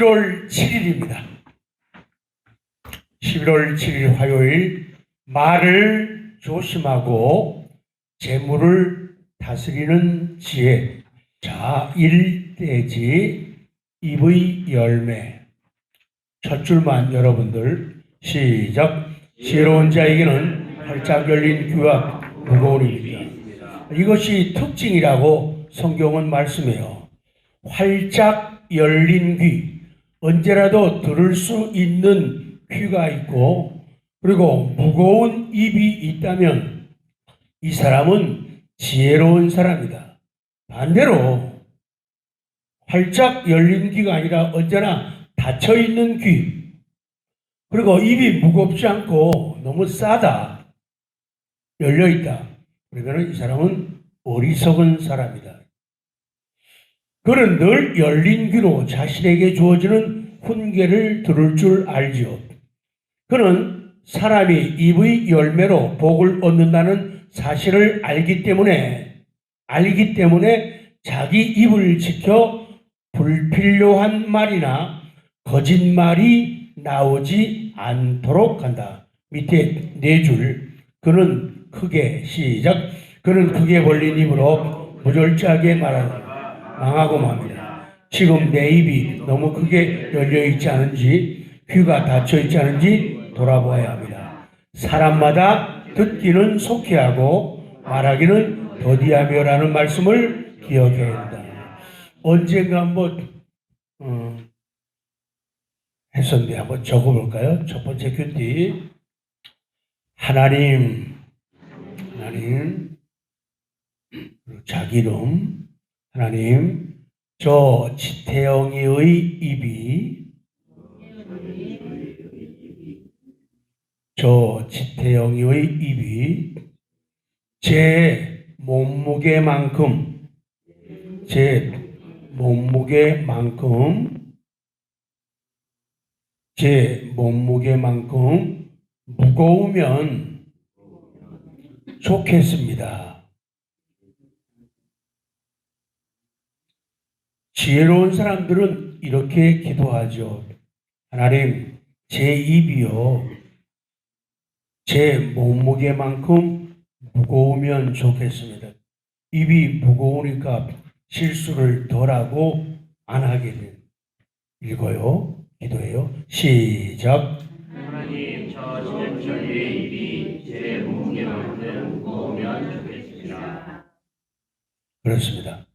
11월 7일입니다. 11월 7일 화요일 말을 조심하고 재물을 다스리는 지혜 자 일대지 입의 열매 첫 줄만 여러분들 시작 지혜로운 자에게는 활짝 열린 귀와 무거운 입니다. 이것이 특징이라고 성경은 말씀해요. 활짝 열린 귀, 언제라도 들을 수 있는 귀가 있고, 그리고 무거운 입이 있다면 이 사람은 지혜로운 사람이다. 반대로 활짝 열린 귀가 아니라 언제나 닫혀 있는 귀, 그리고 입이 무겁지 않고 너무 싸다, 열려 있다. 그러면 이 사람은 어리석은 사람이다. 그는 늘 열린 귀로 자신에게 주어지는 훈계를 들을 줄 알지요. 그는 사람이 입의 열매로 복을 얻는다는 사실을 알기 때문에 알기 때문에 자기 입을 지켜 불필요한 말이나 거짓말이 나오지 않도록 한다. 밑에 네 줄. 그는 크게 시작. 그는 크게 벌린 입으로 무절제하게 말한다. 망하고 맙니다. 지금 내 입이 너무 크게 열려 있지 않은지 귀가 닫혀 있지 않은지 돌아보아야 합니다. 사람마다 듣기는 속히 하고 말하기는 더디하며라는 말씀을 기억해야 한다. 언젠가 한번 어, 했었는데 한번 적어볼까요? 첫 번째 큐티 하나님 하나님 자기 이름 하나님, 저 지태영이의 입이 저 지태영이의 입이 제 몸무게만큼 제 몸무게만큼 제 몸무게만큼 무거우면 좋겠습니다. 지혜로운 사람들은 이렇게 기도하죠. 하나님, 제 입이요. 제 몸무게만큼 무거우면 좋겠습니다. 입이 무거우니까 실수를 덜하고 안 하게 돼. 읽어요. 기도해요. 시작. 하나님 저 지적절의 입이 제 무게만큼 무거우면 좋겠습니다. 그렇습니다.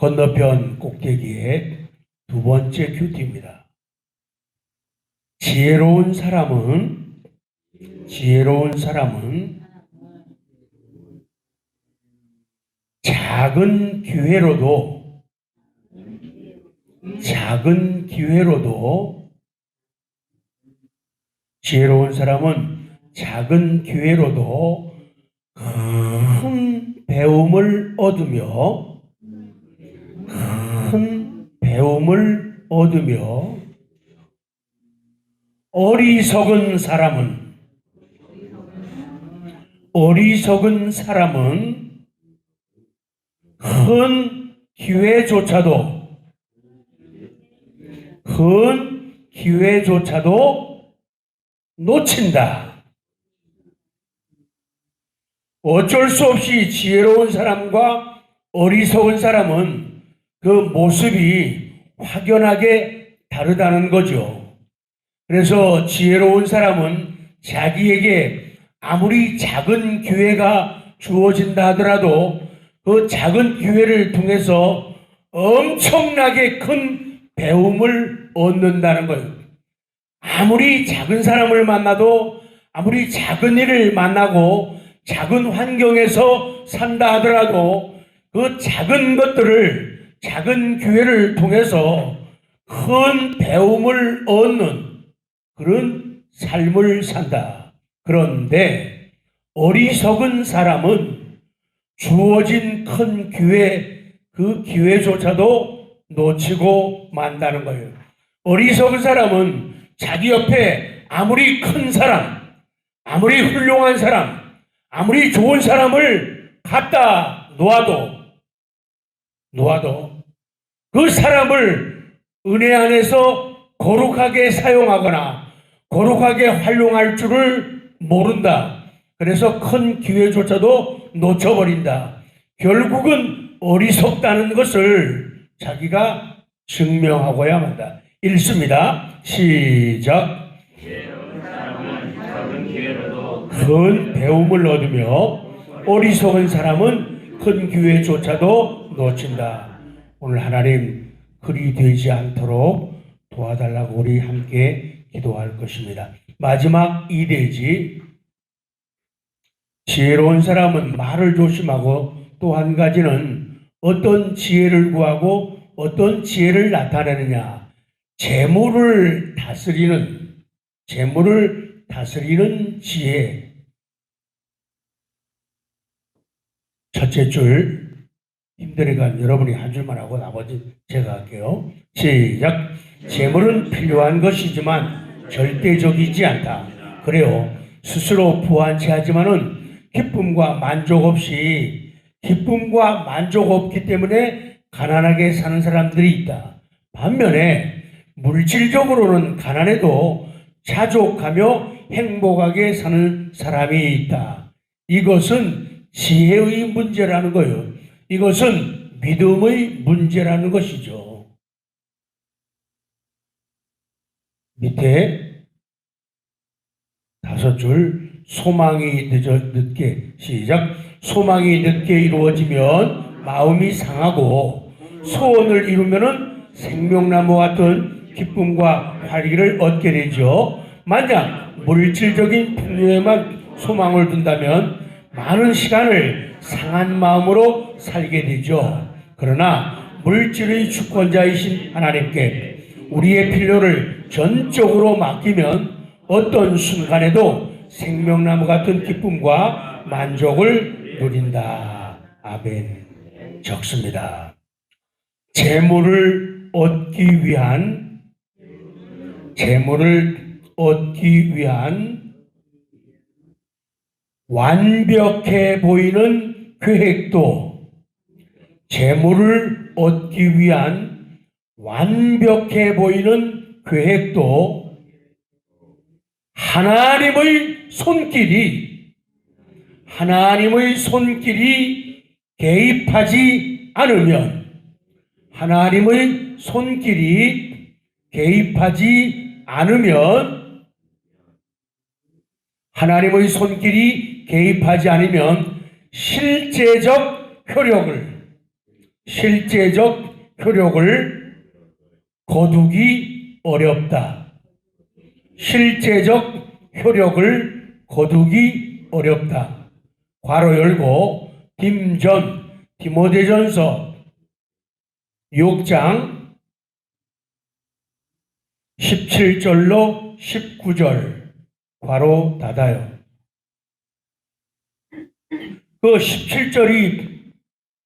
건너편 꼭대기에 두 번째 큐티입니다. 지혜로운 사람은 지혜로운 사람은 작은 기회로도 작은 기회로도 지혜로운 사람은 작은 기회로도 큰 배움을 얻으며 큰 배움을 얻으며 어리석은 사람은 어리석은 사람은 큰 기회조차도 큰 기회조차도 놓친다. 어쩔 수 없이 지혜로운 사람과 어리석은 사람은 그 모습이 확연하게 다르다는 거죠. 그래서 지혜로운 사람은 자기에게 아무리 작은 기회가 주어진다 하더라도 그 작은 기회를 통해서 엄청나게 큰 배움을 얻는다는 거예요. 아무리 작은 사람을 만나도 아무리 작은 일을 만나고 작은 환경에서 산다 하더라도 그 작은 것들을 작은 기회를 통해서 큰 배움을 얻는 그런 삶을 산다. 그런데 어리석은 사람은 주어진 큰 기회, 그 기회조차도 놓치고 만다는 거예요. 어리석은 사람은 자기 옆에 아무리 큰 사람, 아무리 훌륭한 사람, 아무리 좋은 사람을 갖다 놓아도, 놓아도 그 사람을 은혜 안에서 거룩하게 사용하거나 거룩하게 활용할 줄을 모른다. 그래서 큰 기회조차도 놓쳐버린다. 결국은 어리석다는 것을 자기가 증명하고야 한다. 읽습니다. 시작. 큰 배움을 얻으며 어리석은 사람은 큰 기회조차도 놓친다. 오늘 하나님 그리 되지 않도록 도와달라고 우리 함께 기도할 것입니다. 마지막 이대지 지혜로운 사람은 말을 조심하고 또 한 가지는 어떤 지혜를 구하고 어떤 지혜를 나타내느냐 재물을 다스리는 재물을 다스리는 지혜 첫째 줄 힘드니까 여러분이 한 줄만 하고 나머지 제가 할게요. 시작. 재물은 필요한 것이지만 절대적이지 않다. 그래요. 스스로 부한치하지만은 기쁨과 만족 없이 기쁨과 만족 없기 때문에 가난하게 사는 사람들이 있다. 반면에 물질적으로는 가난해도 자족하며 행복하게 사는 사람이 있다. 이것은 지혜의 문제라는 거예요. 이것은 믿음의 문제라는 것이죠. 밑에 다섯 줄 소망이 늦어 늦게 시작 소망이 늦게 이루어지면 마음이 상하고 소원을 이루면은 생명나무 같은 기쁨과 활기를 얻게 되죠. 만약 물질적인 풍요에만 소망을 둔다면 많은 시간을 상한 마음으로 살게 되죠. 그러나 물질의 주권자이신 하나님께 우리의 필요를 전적으로 맡기면 어떤 순간에도 생명나무 같은 기쁨과 만족을 누린다. 아멘. 적습니다. 재물을 얻기 위한 재물을 얻기 위한 완벽해 보이는 계획도 재물을 얻기 위한 완벽해 보이는 계획도 하나님의 손길이 하나님의 손길이 개입하지 않으면 하나님의 손길이 개입하지 않으면 하나님의 손길이 개입하지 않으면 실제적 효력을 실제적 효력을 거두기 어렵다. 실제적 효력을 거두기 어렵다. 괄호 열고 김전 디모데전서 6장 17절로 19절 괄호 닫아요. 그 17절이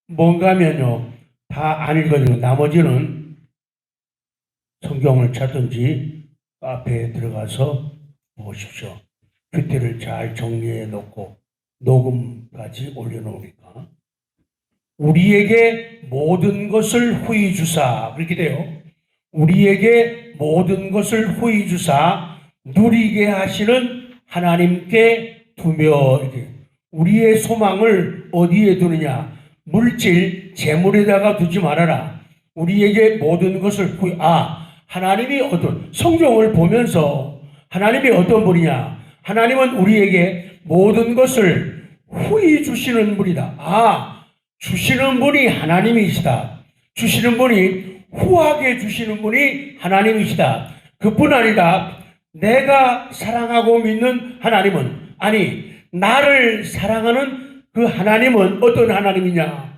뭔가면요. 다 안 읽어요. 나머지는 성경을 찾든지 카페에 들어가서 보십시오. 그때를 잘 정리해 놓고 녹음까지 올려놓으니까 우리에게 모든 것을 후히 주사 그렇게 돼요. 우리에게 모든 것을 후히 주사 누리게 하시는 하나님께 두며 이렇게 우리의 소망을 어디에 두느냐? 물질 재물에다가 두지 말아라. 우리에게 모든 것을 후히 아 하나님이 어떤 성경을 보면서 하나님이 어떤 분이냐? 하나님은 우리에게 모든 것을 후히 주시는 분이다. 아 주시는 분이 하나님이시다. 주시는 분이 후하게 주시는 분이 하나님이시다. 그뿐 아니라 내가 사랑하고 믿는 하나님은 아니 나를 사랑하는 그 하나님은 어떤 하나님이냐?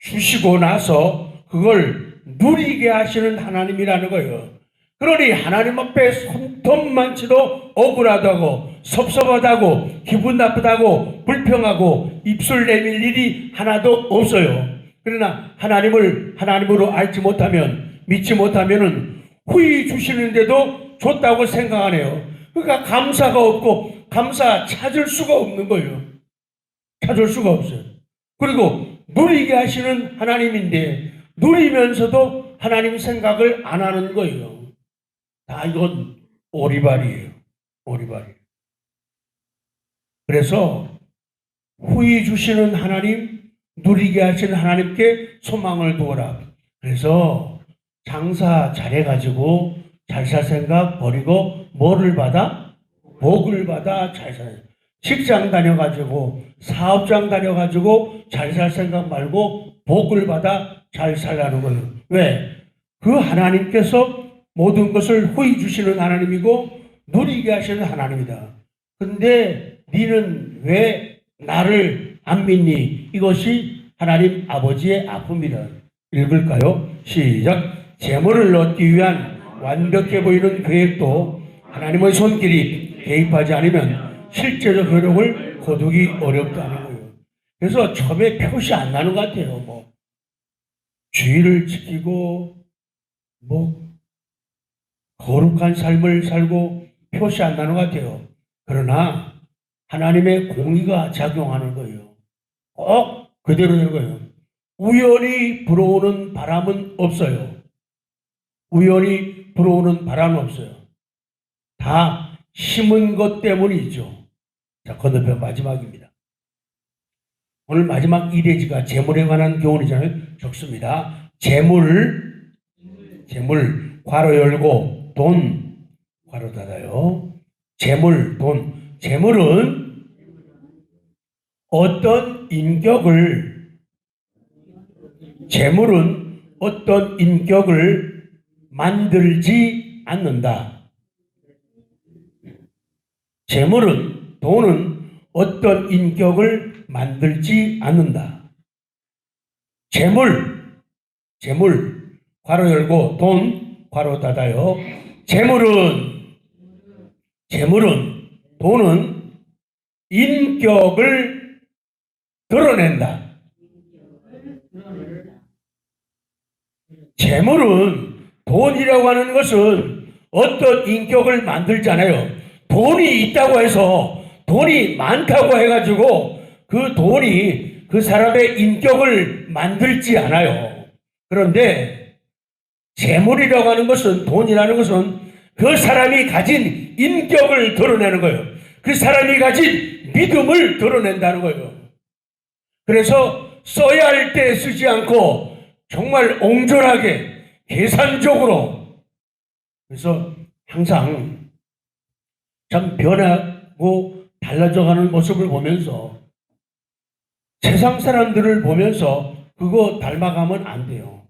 주시고 나서 그걸 누리게 하시는 하나님이라는 거예요. 그러니 하나님 앞에 손톱 만치도 억울하다고 섭섭하다고 기분 나쁘다고 불평하고 입술 내밀 일이 하나도 없어요. 그러나 하나님을 하나님으로 알지 못하면 믿지 못하면은 후히 주시는데도 줬다고 생각하네요. 그러니까 감사가 없고 감사 찾을 수가 없는 거예요. 찾을 수가 없어요. 그리고 누리게 하시는 하나님인데 누리면서도 하나님 생각을 안 하는 거예요. 다 이건 오리발이에요. 오리발. 그래서 후이 주시는 하나님, 누리게 하시는 하나님께 소망을 두어라. 그래서 장사 잘해가지고 잘살 생각 버리고 뭐를 받아? 복을 받아 잘 살. 직장 다녀가지고 사업장 다녀가지고 잘 살 생각 말고 복을 받아 잘 살라는 거예요. 왜? 그 하나님께서 모든 것을 후히 주시는 하나님이고 누리게 하시는 하나님이다. 근데 니는 왜 나를 안 믿니? 이것이 하나님 아버지의 아픔이다. 읽을까요? 시작. 재물을 얻기 위한 완벽해 보이는 계획도 하나님의 손길이 개입하지 않으면 실제적 효력을 거두기 어렵다는 거예요. 그래서 처음에 표시 안 나는 것 같아요. 뭐 주의를 지키고 뭐 거룩한 삶을 살고 표시 안 나는 것 같아요. 그러나 하나님의 공의가 작용하는 거예요. 꼭 그대로 되는 거예요. 우연히 불어오는 바람은 없어요. 우연히 불어오는 바람은 없어요. 다 심은 것 때문이죠. 자, 건너편 마지막입니다. 오늘 마지막 이례지가 재물에 관한 교훈이잖아요. 적습니다. 재물, 재물, 괄호 열고, 돈, 괄호 닫아요. 재물, 돈. 재물은 어떤 인격을, 재물은 어떤 인격을 만들지 않는다. 재물은, 돈은 어떤 인격을 만들지 않는다. 재물, 재물, 괄호 열고, 돈, 괄호 닫아요. 재물은, 재물은, 돈은 인격을 드러낸다. 재물은 돈이라고 하는 것은 어떤 인격을 만들잖아요. 돈이 있다고 해서 돈이 많다고 해가지고 그 돈이 그 사람의 인격을 만들지 않아요. 그런데 재물이라고 하는 것은 돈이라는 것은 그 사람이 가진 인격을 드러내는 거예요. 그 사람이 가진 믿음을 드러낸다는 거예요. 그래서 써야 할 때 쓰지 않고 정말 옹졸하게 계산적으로 그래서 항상 참 변하고 달라져가는 모습을 보면서 세상 사람들을 보면서 그거 닮아가면 안 돼요.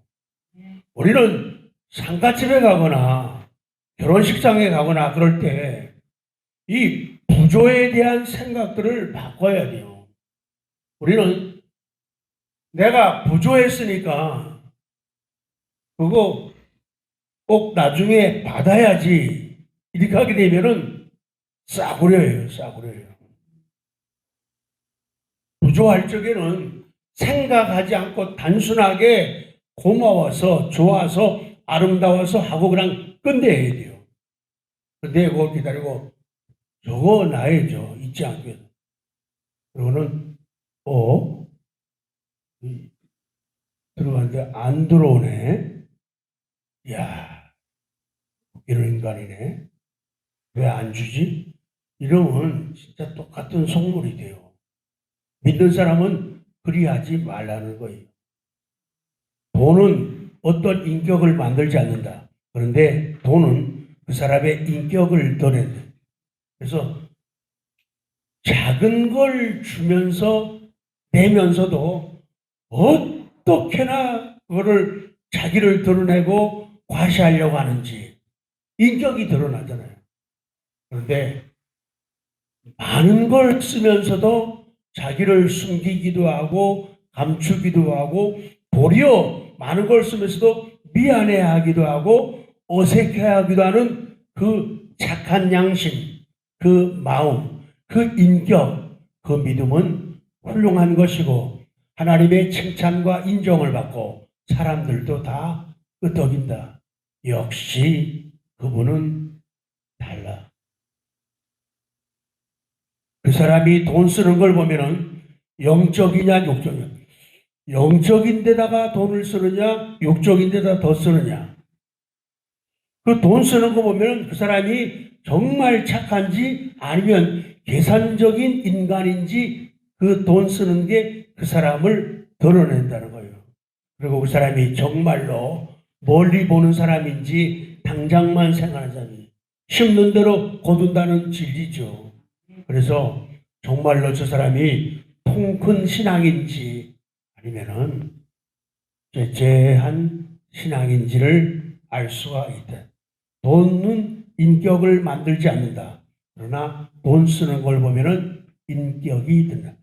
우리는 상가집에 가거나 결혼식장에 가거나 그럴 때 이 부조에 대한 생각들을 바꿔야 돼요. 우리는 내가 부조했으니까 그거 꼭 나중에 받아야지 이렇게 하게 되면은 싸구려예요, 싸구려예요. 부조할 적에는 생각하지 않고 단순하게 고마워서 좋아서 아름다워서 하고 그냥 끝내야 돼요. 끝내고 기다리고 저거 놔야죠. 잊지 않게. 그러고는 어? 이, 들어갔는데 안 들어오네. 야 이런 인간이네. 왜 안 주지? 이러면 진짜 똑같은 속물이 돼요. 믿는 사람은 그리하지 말라는 거예요. 돈은 어떤 인격을 만들지 않는다. 그런데 돈은 그 사람의 인격을 드러낸다. 그래서 작은 걸 주면서 내면서도 어떻게나 그거를 자기를 드러내고 과시하려고 하는지 인격이 드러나잖아요. 그런데 많은 걸 쓰면서도 자기를 숨기기도 하고 감추기도 하고 도리어 많은 걸 쓰면서도 미안해하기도 하고 어색해하기도 하는 그 착한 양심, 그 마음, 그 인격, 그 믿음은 훌륭한 것이고 하나님의 칭찬과 인정을 받고 사람들도 다 끄떡인다. 역시 그분은 달라. 그 사람이 돈 쓰는 걸 보면은 영적이냐 육적이냐 영적인 데다가 돈을 쓰느냐, 육적인 데다 더 쓰느냐. 그 돈 쓰는 거 보면 그 사람이 정말 착한지 아니면 계산적인 인간인지 그 돈 쓰는 게 그 사람을 드러낸다는 거예요. 그리고 그 사람이 정말로 멀리 보는 사람인지 당장만 생각하는 사람이 심는 대로 거둔다는 진리죠. 그래서 정말로 저 사람이 통큰 신앙인지 아니면은 죄죄한 신앙인지를 알 수가 있다. 돈은 인격을 만들지 않는다. 그러나 돈 쓰는 걸 보면은 인격이 든다.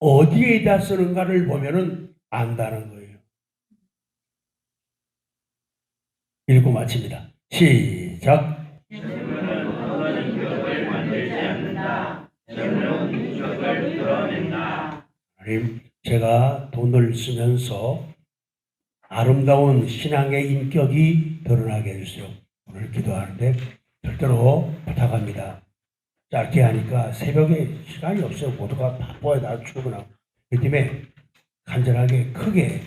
어디에다 쓰는가를 보면은 안다는 거예요. 읽고 마칩니다. 시작. 하나님, 제가 돈을 쓰면서 아름다운 신앙의 인격이 드러나게 해주세요. 오늘 기도하는데 절대로 부탁합니다. 짧게 하니까 새벽에 시간이 없어요. 모두가 바빠요. 나 출근하고. 그 때문에 간절하게 크게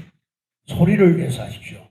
소리를 내서 하십시오.